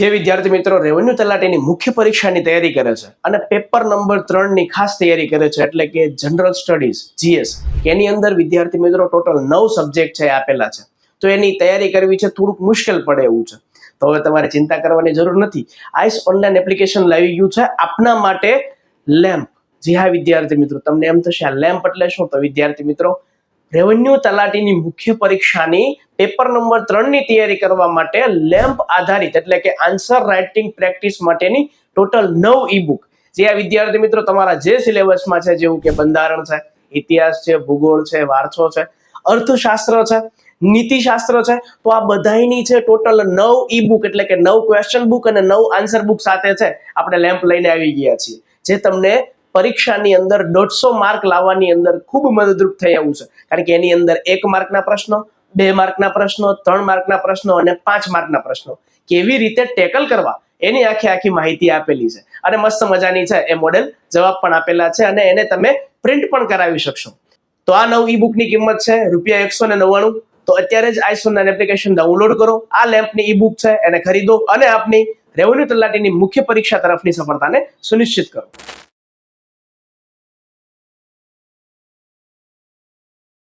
જે વિદ્યાર્થી મિત્રો રેવન્યુ તલાટીની મુખ્ય પરીક્ષાની તૈયારી કરે છે અને પેપર નંબર ત્રણની ખાસ તૈયારી કરે છે, એટલે કે જનરલ સ્ટડીઝ જીએસ એની અંદર વિદ્યાર્થી મિત્રો ટોટલ નવ સબ્જેક્ટ છે આપેલા છે. તો એની તૈયારી કરવી છે થોડુંક મુશ્કેલ પડે એવું છે. તો હવે તમારે ચિંતા કરવાની જરૂર નથી. આઈસ ઓનલાઈન એપ્લિકેશન લાવી ગયું છે આપના માટે લેમ્પ. જી હા વિદ્યાર્થી મિત્રો, તમને એમ થશે આ લેમ્પ એટલે શું? તો વિદ્યાર્થી મિત્રો રેવન્યુ તલાટીની મુખ્ય પરીક્ષાની પેપર નંબર ત્રણની તૈયારી કરવા માટે લેમ્પ આધારિત, એટલે કે આન્સર રાઇટિંગ પ્રેક્ટિસ માટેની ટોટલ નવ ઈ બુક જે આ વિદ્યાર્થી મિત્રો તમારા જે સિલેબસમાં છે, જેવું કે બંધારણ છે, ઇતિહાસ છે, ભૂગોળ છે, વારસો છે, અર્થશાસ્ત્ર છે, નીતિશાસ્ત્ર છે, તો આ બધાયની છે ટોટલ નવ ઈ બુક એટલે કે નવ ક્વેશ્ચન બુક અને નવ આન્સર બુક સાથે છે, આપણે લેમ્પ લઈને આવી ગયા છીએ. જે તમને પરીક્ષાની અંદર દોઢસો માર્ક લાવવાની અંદર ખૂબ મદદરૂપ થઈ આવું છે. કારણ કે એની અંદર એક માર્કના પ્રશ્નો, બે માર્કના પ્રશ્નો, ત્રણ માર્કના પ્રશ્નો અને પાંચ માર્કના પ્રશ્નો. કેવી રીતે ટેકલ કરવા? એની આખી આખી માહિતી આપેલી છે. અને મસ્ત મજાની છે એ મોડેલ જવાબ પણ આપેલા છે અને એને તમે પ્રિન્ટ પણ કરાવી શકશો. તો આ નવ ઈ બુકની કિંમત છે રૂપિયા એકસો ને નવ્વાણું. તો અત્યારે જ આઈસોન એપ્લિકેશન ડાઉનલોડ કરો. આ લેમ્પની ઈ બુક છે, એને ખરીદો અને આપની રેવન્યુ તલાટીની મુખ્ય પરીક્ષા તરફની સફળતાને સુનિશ્ચિત કરો.